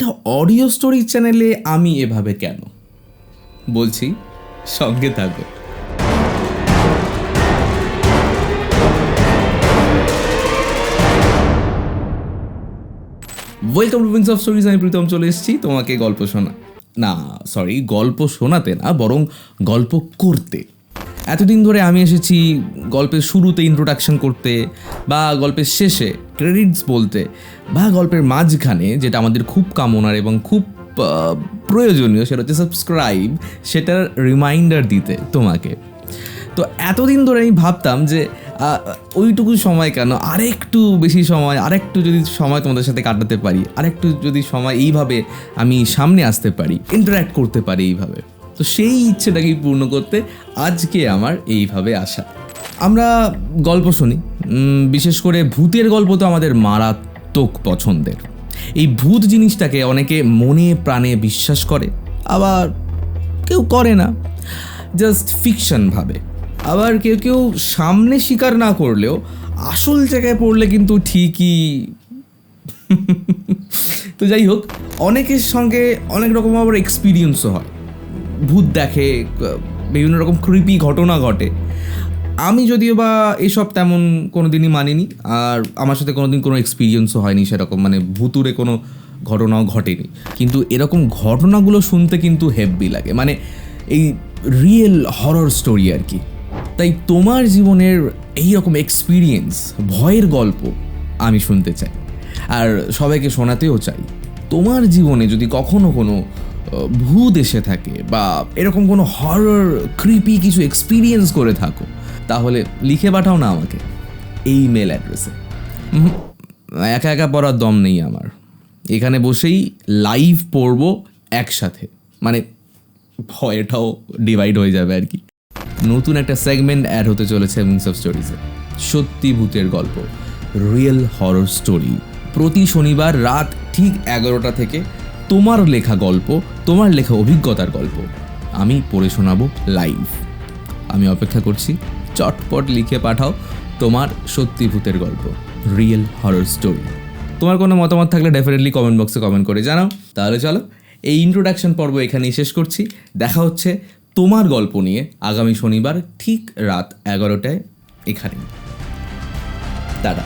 একটা audio story চ্যানেলে আমি এভাবে কেন? বলছি, সঙ্গে থাকো। Welcome to wings of stories আমি প্রীতম চলে এসেছি, তোমাকে গল্প শোনা না সরি গল্প শোনাতে না, বরং গল্প করতে। এতদিন ধরে আমি এসেছি গল্পের শুরুতে ইন্ট্রোডাকশন করতে বা গল্পের শেষে ক্রেডিটস বলতে বা গল্পের মাঝখানে যেটা আমাদের খুব কামনার এবং খুব প্রয়োজনীয় সেটা হচ্ছে সাবস্ক্রাইব সেটার রিমাইন্ডার দিতে তোমাকে। তো এতদিন ধরে আমি ভাবতাম যে ওইটুকু সময় কেন? আরেকটু বেশি সময়, আরেকটু যদি সময় তোমাদের সাথে কাটাতে পারি, আরেকটু যদি সময় এইভাবে আমি সামনে আসতে পারি ইন্টারাক্ট করতে পারি এইভাবে। তো সেই ইচ্ছেটাকেই পূর্ণ করতে আজকে আমার এইভাবে আসা। আমরা গল্প শুনি। বিশেষ করে ভূতের গল্প তো আমাদের মারাত্মক পছন্দের। এই ভূত জিনিসটাকে অনেকে মনে প্রাণে বিশ্বাস করে, আবার কেউ করে না। জাস্ট ফিকশন ভাবে। আবার কেউ কেউ সামনে স্বীকার না করলেও আসল জায়গায় পড়লে কিন্তু ঠিকই। তো যাই হোক, অনেকের সঙ্গে অনেক রকম আবার এক্সপিরিয়েন্সও হয়। ভূত দেখে, বিভিন্ন রকম কৃপি ঘটনা ঘটে। আমি যদিও বা এসব তেমন কোনো দিনই মানিনি, আর আমার সাথে কোনো দিন কোনো এক্সপিরিয়েন্সও হয়নি সেরকম মানে ভুতুরে কোনো ঘটনাও ঘটেনি। কিন্তু এরকম ঘটনাগুলো শুনতে কিন্তু হেভি লাগে। মানে এই রিয়েল হরর স্টোরি আর কি। তাই তোমার জীবনের এই রকম এক্সপিরিয়েন্স ভয়ের গল্প আমি শুনতে চাই। আর সবাইকে শোনাতেও চাই, তোমার জীবনে যদি কখনো কোনো ভূত এসে থাকে বা এরকম কোনো হরর ক্রিপি কিছু এক্সপিরিয়েন্স করে থাকো তাহলে লিখে পাঠাও না আমাকে এই মেল অ্যাড্রেসে একা একা পড়ার দম নেই আমার। এখানে বসেই লাইভ পড়ব একসাথে। মানে ভয়টাও ডিভাইড হয়ে যাবে আর কি। নতুন একটা সেগমেন্ট অ্যাড হতে চলেছে উইংস অফ স্টোরিজে সত্যি ভূতের গল্প। রিয়েল হরর স্টোরি প্রতি শনিবার রাত ঠিক এগারোটা থেকে তোমার লেখা গল্প, তোমার লেখা অভিজ্ঞতার গল্প। আমি পড়ে শোনাবো লাইভ আমি অপেক্ষা করছি, চটপট লিখে পাঠাও তোমার সত্যি ভূতের গল্প রিয়েল হরর স্টোরি তোমার কোনো মতামত থাকলে ডেফিনেটলি কমেন্ট বক্সে কমেন্ট করে জানাও। তাহলে চলো, এই ইন্ট্রোডাকশন পর্ব এখানেই শেষ করছি। দেখা হচ্ছে তোমার গল্প নিয়ে আগামী শনিবার ঠিক রাত এগারোটায় এখানে টাটা।